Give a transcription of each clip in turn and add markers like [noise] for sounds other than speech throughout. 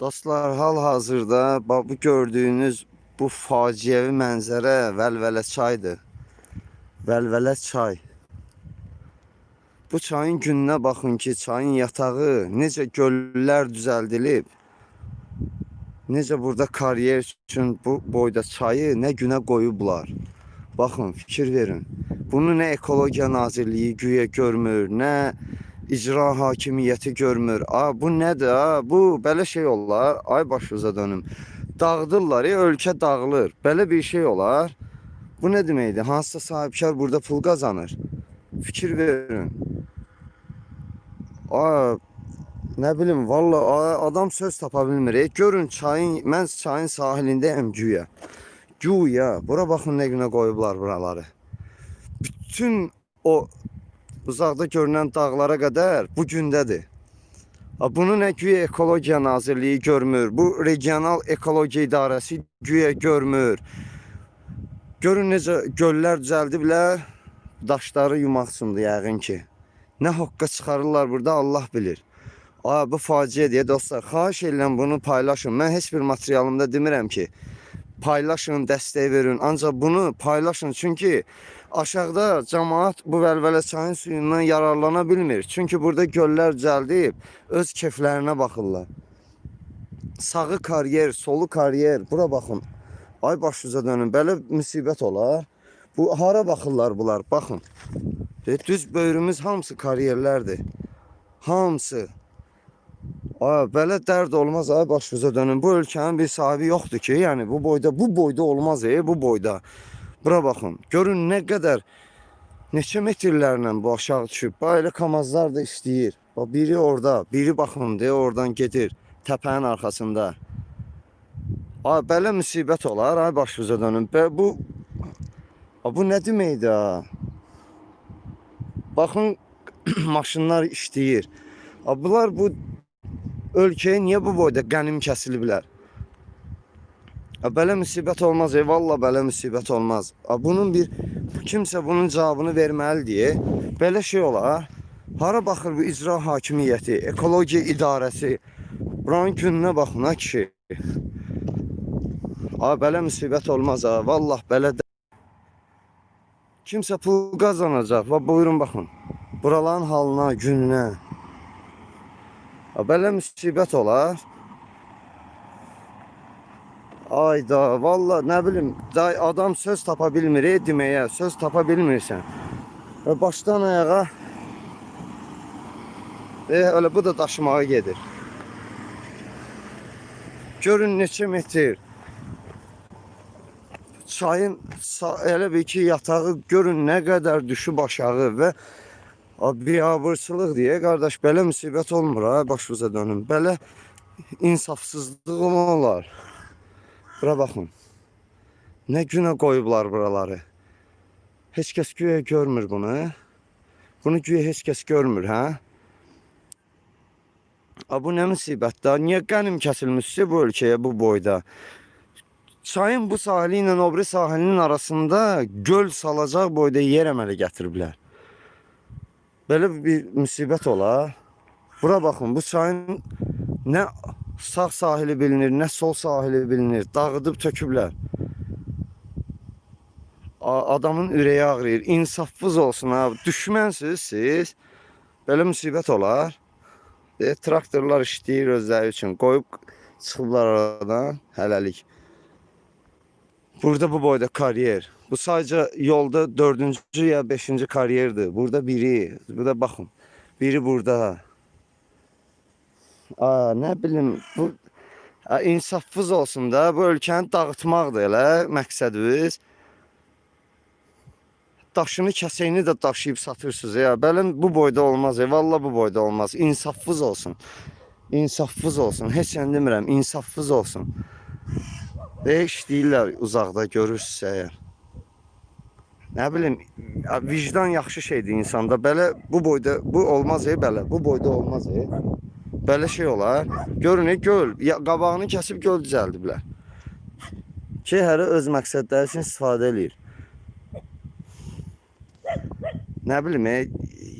Dostlar hal-hazırda bu gördüyünüz bu faciəvi mənzərə Vəlvələ çaydır. Vəlvələ çay. Bu çayın gününə baxın ki, çayın yatağı necə göllər düzəldilib. Necə burada kariyer üçün bu boyda çayı nə günə qoyublar. Baxın, fikir verin. Bunu nə Ekologiya Nazirliyi güya görmür, nə icra hakimiyyəti görmür. A bu nədir? A bu belə şey olar. Ay başınıza dönüm. Dağıdırlar, ya, ölkə dağılır. Belə bir şey olar. Bu nə deməkdir? Hansısa sahibkar burada pul qazanır. Fikir verin. A nə bilim, valla adam söz tapa bilmir. E, görün çayın, mən çayın sahilindəyəm güya. Güya, bura baxın nə günə qoyublar buraları. Bütün o uzaqda görünən dağlara qədər bu gündədir. Bunu nə güya Ekologiya Nazirliyi görmür, bu regional ekologiya idarəsi güya görmür. Görün necə göllər düzəldiblər, daşları yumaq üçündür yəqin ki. Nə hoqqa çıxarırlar burada Allah bilir. Aa, bu faciə deyə dostlar, xahiş edirəm bunu paylaşın. Mən heç bir materialımda demirəm ki, paylaşın, dəstək verin. Ancaq bunu paylaşın çünki aşağıda cemaat bu Vəlvələ çayın suyundan yararlana bilmir. Çünki burada göllər düzəldib öz keflərinə baxırlar. Sağı kariyer, solu kariyer. Bura baxın. Ay başınıza dönün. Belə müsibət olar. Bu hara baxırlar bunlar? Baxın. E, düz böyrümüz hamısı kariyerlərdir. Hamısı. Ay, belə dərd olmaz ay başınıza dönün. Bu ölkənin bir sahibi yoxdur ki, yəni bu boyda, bu boyda olmaz e, bu boyda. Bura baxın. Görün nə qədər neçə metrlərlə bu aşağı düşüb. Bax elə kamazlar da işləyir. Bax biri orada, biri baxın deyə oradan gedir təpənin arxasında. Ay belə müsibət olar, ay başınıza dönün. Bə, bu Ay, bu nə deməkdir ha? Baxın [clears throat] maşınlar işləyir. Ay, Bunlar bu ölkəyə niyə bu boyda qənim kəsiliblər? Ya Belə olmaz, ey valla belə müsibət olmaz. Ya Bunun bir kimsə bunun cavabını verməlidir. Belə şey olar. Hara baxır bu icra hakimiyyəti, ekologiya idarəsi? Buranın gününə baxın ha kişi. Ay belə müsibət olmaz ha. Vallah belə də. Kimsə pul qazanacaq. Va buyurun baxın. Buraların halına, gününə. Ya Belə müsibət olar. Ayda valla ne bileyim day adam söz tapa bilmir e, deməyə, söz tapa bilmirsən. Və başdan ayağa e, öyle bu da daşımağa gedir. Görün neçə metr. Çayın elə bir ki yatağı görün nə qədər düşüb aşağı və biabırçılıq deyə qardaş belə müsibət olmur ha başınıza dönün. Belə insafsızlıq olar. Bura baxın. Nə günə qoyublar buraları. Heç kəs güya görmür bunu. Bunu güya heç kəs görmür, hə? A bu nə müsibətdir? Niyə qənim kəsilmişsə bu ölkəyə bu boyda? Çayın bu sahili ilə o biri sahilinin arasında göl salacaq boyda yer əmələ gətiriblər. Belə bir müsibət olar. Bura baxın, bu çayın nə sağ sahili bilinir, nə sol sahili bilinir. Dağıdıb töküblər. Adamın ürəyi ağrıyır. İnsafsız olsun ha. Düşmənsiz siz. Belə müsibət olar. E, traktorlar işləyir özləri üçün. Qoyub çıxıblar aradan hələlik. Burada bu boyda kariyer. Bu sadece yolda dördüncü ya beşinci kariyerdi. Burada biri. Burada bakın. Biri burada. Aa, ne bileyim bu Aa, insafsız olsun da bu ölkəni dağıtmaqdır elə məqsədiniz. Daşını kəsəyini də daşıyıb satırsınız ya. Belə bu boyda olmaz. E, vallahi bu boyda olmaz. İnsafsız olsun. İnsafsız olsun. Heç sən demirəm, insafsız olsun. Və işləyirlər uzaqda görürsünüz əgər. Nə bilim, vicdan yaxşı şeydir insanda. Belə bu boyda bu olmaz e belə. Bu boyda olmaz e. Belə şey olar. Görün göl, ya, qabağını kəsib göl düzəldiblər. Ki hərə öz məqsədləri üçün istifadə eləyir. Nə bilim, e,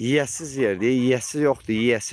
yiyəsiz yerdir, yiyəsi yoxdur, yiyəsi